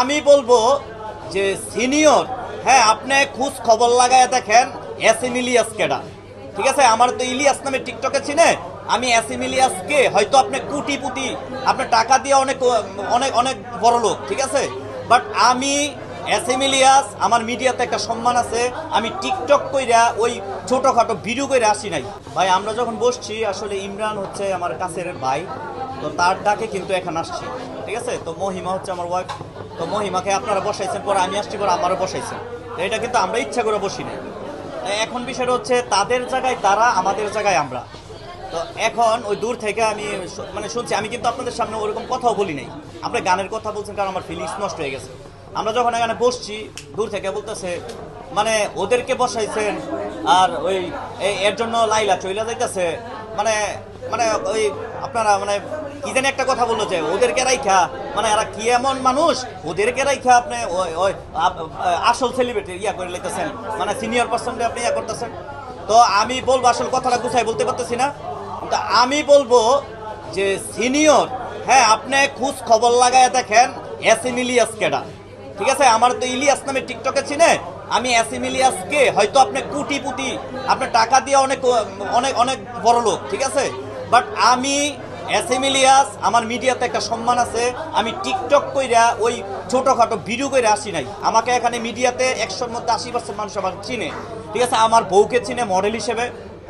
আমি বলব যে সিনিয়র হ্যাঁ আপনি খোঁজ খবর লাগায় দেখেন এম ইলিয়াস কেডা। ঠিক আছে? আমার তো ইলিয়াস নামে টিকটকে চিনে। আমি এস এম ইলিয়াসকে হয়তো আপনি কুটি পুটি আপনার টাকা দিয়ে অনেক অনেক অনেক বড় লোক, ঠিক আছে? বাট আমি এম ইলিয়াস আমার মিডিয়াতে একটা সম্মান আছে। আমি টিকটক কইরা ওই ছোটোখাটো ভিডিও কইরা আসি নাই। ভাই, আমরা যখন বসছি, আসলে ইমরান হচ্ছে আমার কাছের ভাই। তো তার ডাকে কিন্তু এখানে আসছি। ঠিক আছে? তো মহিমা হচ্ছে আমার ওয়াইফ তো মহিমাকে আপনারা বসাইছেন, পরে আমি আসছি, পরে আমারও বসাইছেন। এটা কিন্তু আমরা ইচ্ছা করে বসি তো এখন বিষয়টা হচ্ছে তাদের জায়গায় তারা, আমাদের জায়গায় আমরা। তো এখন ওই দূর থেকে আমি মানে শুনছি, আমি কিন্তু আপনাদের সামনে ওরকম কথাও বলি নাই। আপনি গানের কথা বলছেন কারণ আমার ফিলিংস নষ্ট হয়ে গেছে। আমরা যখন এখানে বসছি, দূর থেকে বলতেছে মানে ওদেরকে বসাইছেন, আর ওই এর জন্য লাইলা চইলা যাইতেছে মানে মানে ওই আপনারা মানে কি জানি একটা কথা বলল যে, ওদেরকে রাইখা মানে এরা কি এমন মানুষ? ওদেরকে রাইখা আপনি ওই আসল সেলিব্রিটি ইয়া করে লাইতেছেন। মানে সিনিয়র পার্সনকে আপনি ইয়া করতেছেন। তো আমি বলব, আসল কথাটা গুছাই বলতে পারতেছি না। তো আমি বলব যে সিনিয়র হ্যাঁ আপনি খোঁজ খবর লাগায় দেখেন, এস এম ইলিয়াস কেডা। ঠিক আছে? আমার তো ইলিয়াস নামে টিকটকে চিনে। আমি ইলিয়াসকে হয়তো আপনি কুটি পুটি আপনার টাকা দিয়ে অনেক অনেক অনেক বড় লোক ঠিক আছে? বাট আমি ইলিয়াস আমার মিডিয়াতে একটা সম্মান আছে। আমি টিকটক কইরা ওই ছোটোখাটো ভিডিও কইরা আসি নাই। আমাকে এখানে মিডিয়াতে একশোর মধ্যে আশি পার্সেন্ট মানুষ আমার চিনে। ঠিক আছে? আমার বউকে চিনে মডেল হিসেবে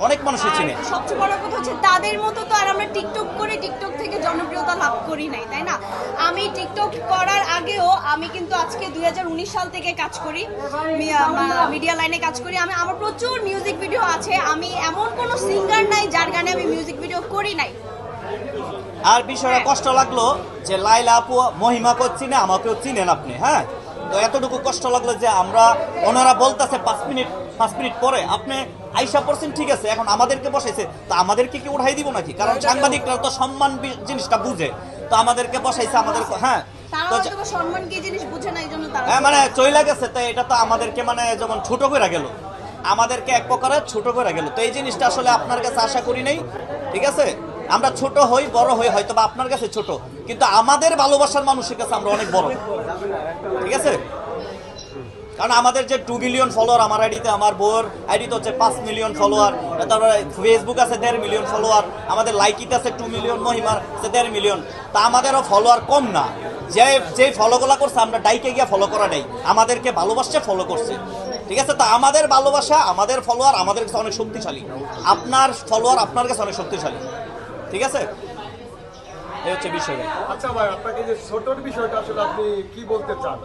অনেক মানুষই চিনে। সবচেয়ে বড় কথা হচ্ছে তাদের মতো তো আর আমরা টিকটক করে টিকটক জনপ্রিয়তা লাভ করি নাই তাই না? আমি টিকটক করার আগেও আমি কিন্তু আজকে দুই হাজার উনিশ সাল থেকে কাজ করি মিডিয়া লাইনে কাজ করি। আমি আমার প্রচুর মিউজিক ভিডিও আছে। আমি এমন কোনো সিঙ্গার নাই যার গানে আমি মিউজিক ভিডিও করি নাই। আর বিষয়টা কষ্ট লাগল যে লাইলা আপু মহিমা করছি না আমাকেও চিনেন আপনি হ্যাঁ? তো এতটুকু কষ্ট লাগল যে আমরা ওনারা বলতেছে পাঁচ মিনিট পাঁচ মিনিট পরে। আপনি আইসা পড়ছেন ঠিক আছে এখন আমাদেরকে বসাইছে। তো আমাদেরকে কি উঠাই দিব নাকি? কারণ সাংবাদিকরা তো সম্মান জিনিসটা বুঝে। তো আমাদেরকে বসাইছে আমাদের হ্যাঁ। হ্যাঁ মানে চইলা গেছে তো এটা তো আমাদেরকে মানে যেমন ছোট করে গেল। আমাদেরকে এক প্রকারে ছোট করে গেল। তো এই জিনিসটা আসলে আপনার কাছে আশা করি নাই ঠিক আছে? আমরা ছোট হই বড় হই হয়তো বা আপনার কাছে ছোট। কিন্তু আমাদের ভালোবাসার মানুষের কাছে আমরা অনেক বড়। ঠিক আছে? কারণ আমাদের যে টু মিলিয়ন ফলোয়ার আমার আইডিতে, আমার বউর আইডিতে হচ্ছে পাঁচ মিলিয়ন ফলোয়ার তারপরে ফেসবুক আছে দেড় মিলিয়ন ফলোয়ার আমাদের লাইকিতে আছে টু মিলিয়ন মহিমার আছে দেড় মিলিয়ন তা আমাদেরও ফলোয়ার কম না। যে যে ফলোগুলা করছে, আমরা ডাইকে গিয়ে ফলো করা নেই। আমাদেরকে ভালোবাসছে ফলো করছে। ঠিক আছে? তা আমাদের ভালোবাসা, আমাদের ফলোয়ার আমাদের কাছে অনেক শক্তিশালী। আপনার ফলোয়ার আপনার কাছে অনেক শক্তিশালী। ঠিক আছে? এই হচ্ছে বিষয়। আচ্ছা ভাই আপনাকে যে ছোটর বিষয়টা আসলে আপনি কি বলতে চান?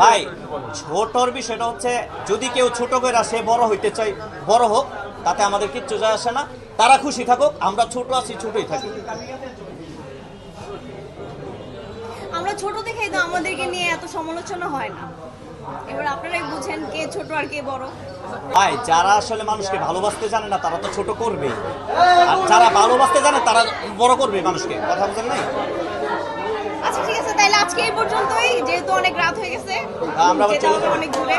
ভাই ছোটর বিষয়টা হচ্ছে যদি কেউ ছোট করে সে বড় হইতে চাই বড় হোক তাতে আমাদের কিচ্ছু যায় আসে না। তারা খুশি থাকুক আমরা ছোট আছি ছোটই থাকি। আমরা ছোট দেখেই তো আমাদেরকে নিয়ে এত সমালোচনা হয় না। এবার আপনারাই বুঝেন কে ছোট আর কে বড়। ভাই যারা আসলে মানুষকে ভালোবাসতে জানে না তারা তো ছোট করবে আর যারা ভালোবাসতে জানে তারা বড় করবে মানুষকে। কথা বুঝেন নাই? আচ্ছা ঠিক আছে তাহলে আজকে এই পর্যন্তই। যেহেতু অনেক রাত হয়ে গেছে আমরা হবে যাব। অনেক দূরে।